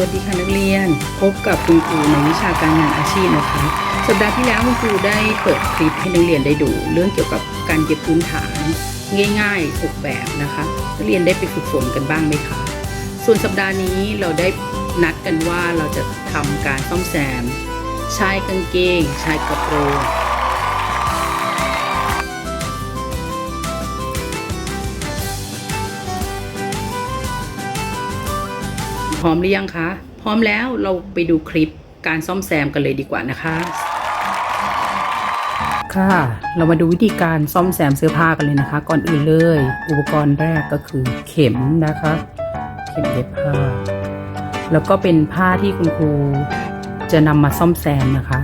วัสดีค่ะนักเรียน พบกับคุณครูในวิชาการงานอาชีพนะคะ สัปดาห์ที่แล้วคุณครูได้เปิดคลิปให้นักเรียนได้ดู เรื่องเกี่ยวกับการเก็บพื้นฐานง่ายๆ 6 แบบนะคะนักเรียนได้ไปฝึกฝนกันบ้างไหมคะ ส่วนสัปดาห์นี้เราได้นัดกันว่าเราจะทำการซ่อมแซม ชายกางเกง ชายกระโปรง พร้อมหรือยังคะ พร้อมแล้วเราไปดูคลิปการซ่อมแซมกันเลยดีกว่านะคะ ค่ะ เรามาดูวิธีการซ่อมแซมเสื้อผ้ากันเลยนะคะ ก่อนอื่นเลย อุปกรณ์แรกก็คือเข็มนะคะ เข็มเย็บผ้า แล้วก็เป็นผ้าที่คุณครูจะนำมาซ่อมแซมนะคะ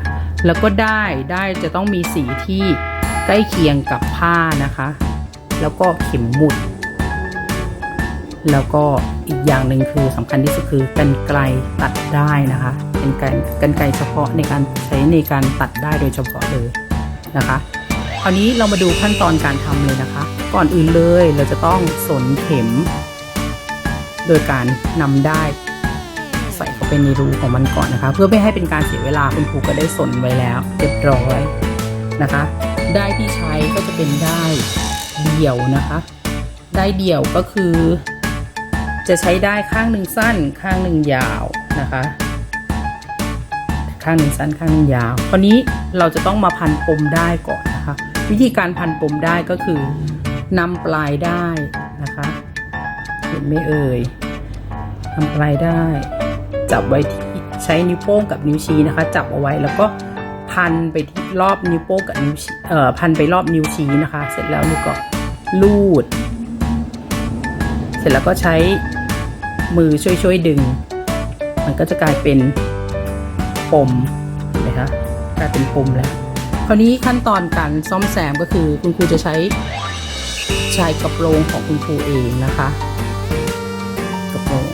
แล้วก็ได้ได้จะต้องมีสีที่ใกล้เคียงกับผ้านะคะ แล้วก็เข็มหมุด แล้วก็อีกอย่างหนึ่งคือสำคัญที่สุดคือกันไกลตัดได้นะคะ เป็นกันกันไกลเฉพาะในการใช้ในการตัดได้โดยเฉพาะเลยนะคะคราวนี้เรามาดูขั้นตอนการทำเลยนะคะ ก่อนอื่นเลยเราจะต้องสนเข็ม โดยการนำได้ใส่เข้าไปในรูของมันก่อนนะคะ เพื่อไม่ให้เป็นการเสียเวลาคุณครูก็ได้สนไว้แล้วเรียบร้อยนะคะ ได้ที่ใช้ก็จะเป็นได้เดี่ยวนะคะ ได้เดี่ยวก็คือ จะใช้ได้ข้างหนึ่งสั้น ข้างหนึ่งยาวนะคะ ข้างหนึ่งสั้นข้างหนึ่งยาว คราวนี้เราจะต้องมาพันปมได้ก่อนนะคะ วิธีการพันปมได้ก็คือนำปลายได้นะคะ เห็นไหมเอ่ยนำปลายได้ จับไว้ที่ใช้นิ้วโป้งกับนิ้วชี้นะคะ จับเอาไว้แล้วก็พันไปที่รอบนิ้วโป้งกับนิ้วชี้เอ่อพันไปรอบนิ้วชี้นะคะ เสร็จแล้วนี่ก็ลูด เสร็จแล้วก็ใช้ มือช่วยๆดึง มันก็จะกลายเป็นปมเห็นไหมคะกลายเป็นปมแล้ว คราวนี้ขั้นตอนการซ่อมแซมก็คือคุณครูจะใช้ชายกระโปรงของคุณครูเองนะคะกระโปรง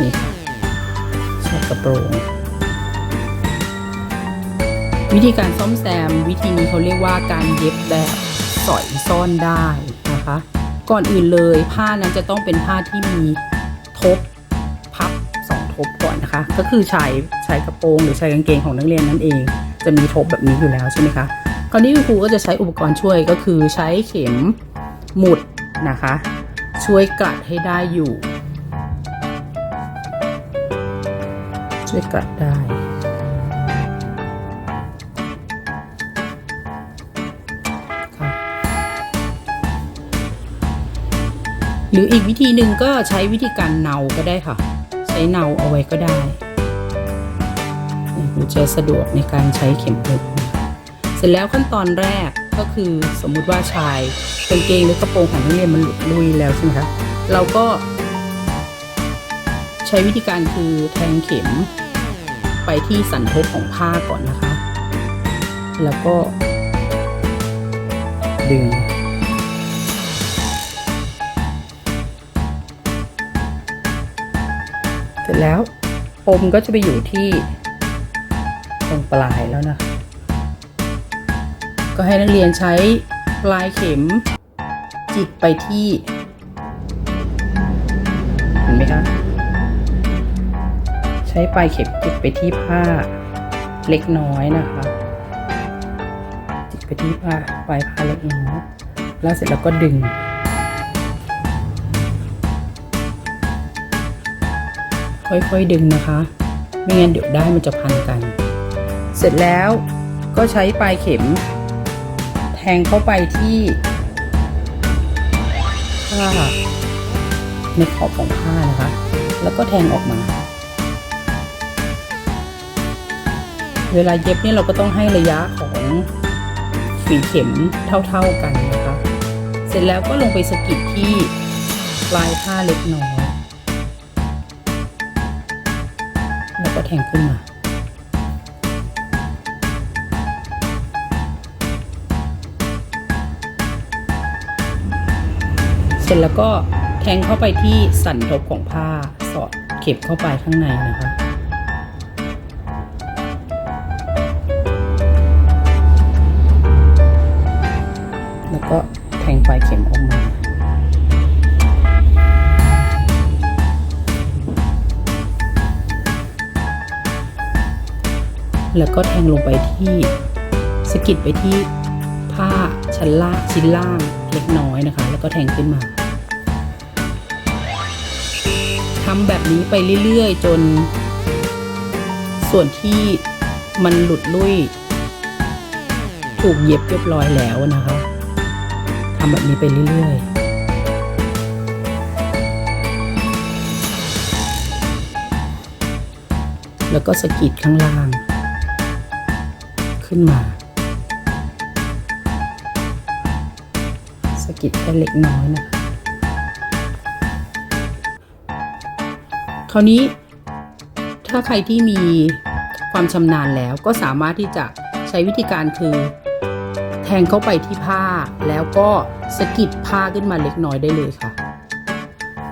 นี่ค่ะชายกระโปรงวิธีการซ่อมแซมวิธีนี้เขาเรียกว่าการเย็บแบบสอยซ่อนได้นะคะ ก่อนอื่นเลยผ้านั้นจะต้องเป็นผ้าที่มีทบพับสองทบก่อนนะคะ ก็คือชายชายกระโปรงหรือชายกางเกงของนักเรียนนั่นเอง จะมีทบแบบนี้อยู่แล้วใช่ไหมคะคราวนี้คุณครูก็จะใช้อุปกรณ์ช่วยก็คือใช้เข็มหมุดนะคะ ช่วยกัดให้ได้อยู่ ช่วยกัดได้ รืออีกวิธีหนึ่งก็ใช้วิธีการเนาก็ได้ค่ะ ใช้เนาเอาไว้ก็ได้คุณจะสะดวกในการใช้เข็มหมุดเสร็จแล้วขั้นตอนแรกก็คือสมมุติว่าชายกางเกงหรือกระโปรงของนักเรียนมันหลุดลุยแล้วใช่ไหมคะเราก็ ใช้วิธีการคือแทงเข็ม ไปที่สันทบของผ้าก่อนนะคะ แล้วก็ดึง เสร็จแล้วปมก็จะไปอยู่ที่ตรงปลายแล้วนะคะก็ให้นักเรียนใช้ปลายเข็ม จิกไปที่เห็นไหมคะใช้ปลายเข็มจิกไปที่ผ้าเล็กน้อยนะคะจิกไปที่ผ้าปลายผ้าเล็กน้อยแล้วเสร็จแล้วก็ดึง ค่อยๆดึงนะคะ ไม่งั้นเดี๋ยวได้มันจะพันกัน เสร็จแล้วก็ใช้ปลายเข็ม แทงเข้าไปที่ผ้าในขอบของผ้านะคะ แล้วก็แทงออกมา เวลาเย็บเนี่ยเราก็ต้องให้ระยะของฝีเข็มเท่าๆกันนะคะ เสร็จแล้วก็ลงไปสกิดที่ปลายผ้าเล็กน้อย ก็แทงขึ้นมา เสร็จแล้วก็แทงเข้าไปที่สันทบของผ้าสอดเข็มเข้าไปข้างในนะคะแล้วก็แทงปลายเข็มออกมา แล้วก็แทงลงไปที่สกิดไปที่ผ้าชั้นล่างชิ้นล่างเล็กน้อยนะคะ แล้วก็แทงขึ้นมาทำแบบนี้ไปเรื่อยๆ จน ส่วนที่มันหลุดลุ่ย ถูกเย็บเรียบร้อยแล้วนะคะทำแบบนี้ไปเรื่อยๆแล้วก็สกิดข้างล่าง ขึ้นมาสกิดแค่เล็กน้อยนะคะคราวนี้ถ้าใครที่มีความชำนาญแล้วก็สามารถที่จะใช้วิธีการคือ แทงเข้าไปที่ผ้าแล้วก็สกิดผ้าขึ้นมาเล็กน้อยได้เลยค่ะ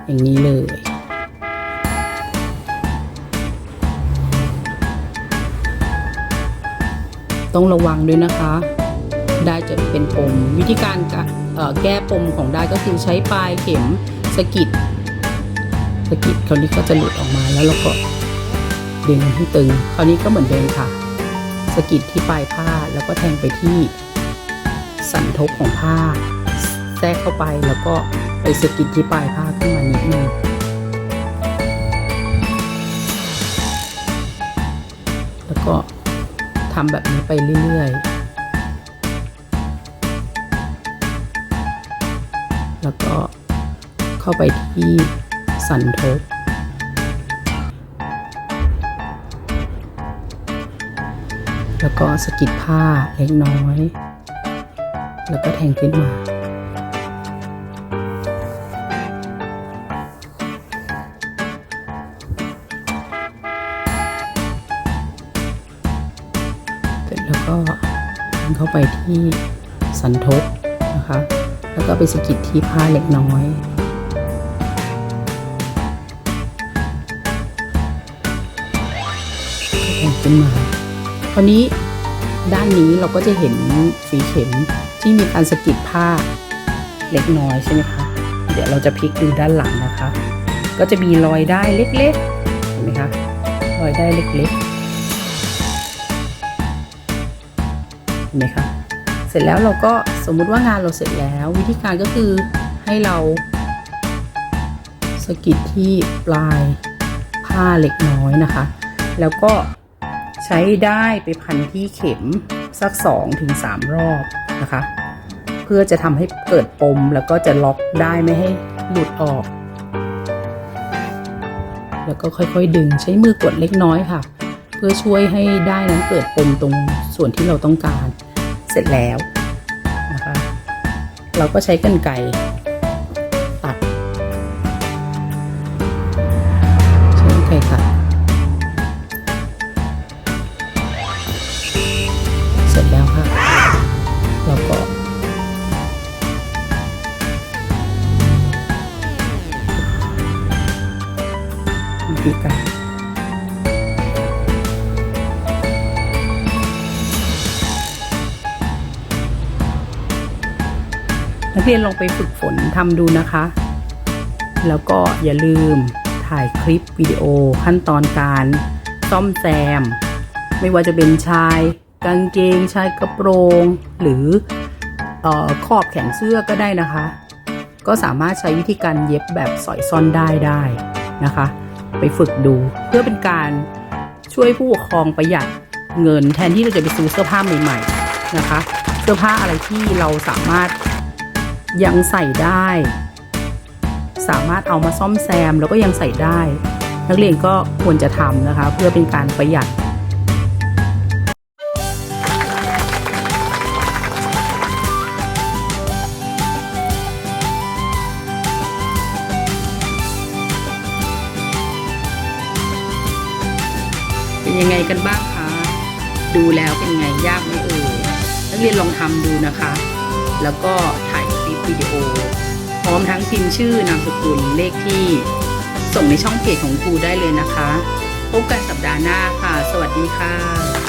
อย่างนี้เลย ต้องระวังด้วยนะคะ ได้จะเป็นปมวิธีการแก้ปมของได้ก็คือใช้ปลายเข็มสกิดสกิดคราวนี้ก็จะหลุดออกมาแล้วเราก็ดึงให้ตึงคราวนี้ก็เหมือนเดิมค่ะสกิดที่ปลายผ้าแล้วก็แทงไปที่สันทบของผ้า แทรกเข้าไปแล้วก็ไปสกิดที่ปลายผ้าขึ้นมานิดนึงแล้วก็ ทำแบบนี้ไปเรื่อยๆ แล้วก็เข้าไปที่สันทบแล้วก็สะกิดผ้าเล็กน้อย แล้วก็แทงขึ้นมา แล้วก็แทงเข้าไปที่สันทบนะคะ แล้วก็ไปสกิดที่ผ้าเล็กน้อยแทงขึ้นมาคราวนี้ด้านนี้เราก็จะเห็นฝีเข็มที่มีการสกิดผ้าเล็กน้อยใช่ไหมคะ เดี๋ยวเราจะพลิกดูด้านหลังนะคะ ก็จะมีรอยได้เล็กๆ เห็นไหมคะ รอยได้เล็กๆ ไหมคะเสร็จแล้วเราก็สมมุติว่างานเราเสร็จแล้ว วิธีการก็คือให้เราสกิดที่ปลายผ้าเล็กน้อยนะคะ แล้วก็ใช้ได้ไปพันที่เข็มสัก2-3ถึงรอบนะคะ เพื่อจะทำให้เกิดปมแล้วก็จะล็อกได้ไม่ให้หลุดออก แล้วก็ค่อยๆดึงใช้มือกดเล็กน้อยค่ะ เพื่อช่วยให้ได้นั้นเกิดปมตรงส่วนที่เราต้องการ เสร็จแล้วนะคะ เราก็ใช้กรรไกรตัดใช้กรรไกรตัดเสร็จแล้วค่ะแล้วก็วิธีกา นักเรียนลองไปฝึกฝนทำดูนะคะ แล้วก็อย่าลืมถ่ายคลิปวิดีโอขั้นตอนการซ่อมแซม ไม่ว่าจะเป็นชายกางเกงชายกระโปรง หรือออขอบแขนเสื้อก็ได้นะคะ ก็สามารถใช้วิธีการเย็บแบบสอยซ่อนได้ได้นะคะ ไปฝึกดูเพื่อเป็นการช่วยผู้ปกครองประหยัดเงินแทนที่เราจะไปซื้อเสื้อผ้าใหม่ๆนะคะ เสื้อผ้าอะไรที่เราสามารถ ยังใส่ได้ สามารถเอามาซ่อมแซมแล้วก็ยังใส่ได้ นักเรียนก็ควรจะทำนะคะ เพื่อเป็นการประหยัดเป็นยังไงกันบ้างคะ ดูแล้วเป็นไงยากไหมเอ่ย นักเรียนลองทำดูนะคะ แล้วก็ถ่าย วิดีโอ พร้อมทั้งพิมพ์ชื่อนามสกุลเลขที่ ส่งในช่องเพจของครูได้เลยนะคะ พบกันสัปดาห์หน้าค่ะ สวัสดีค่ะ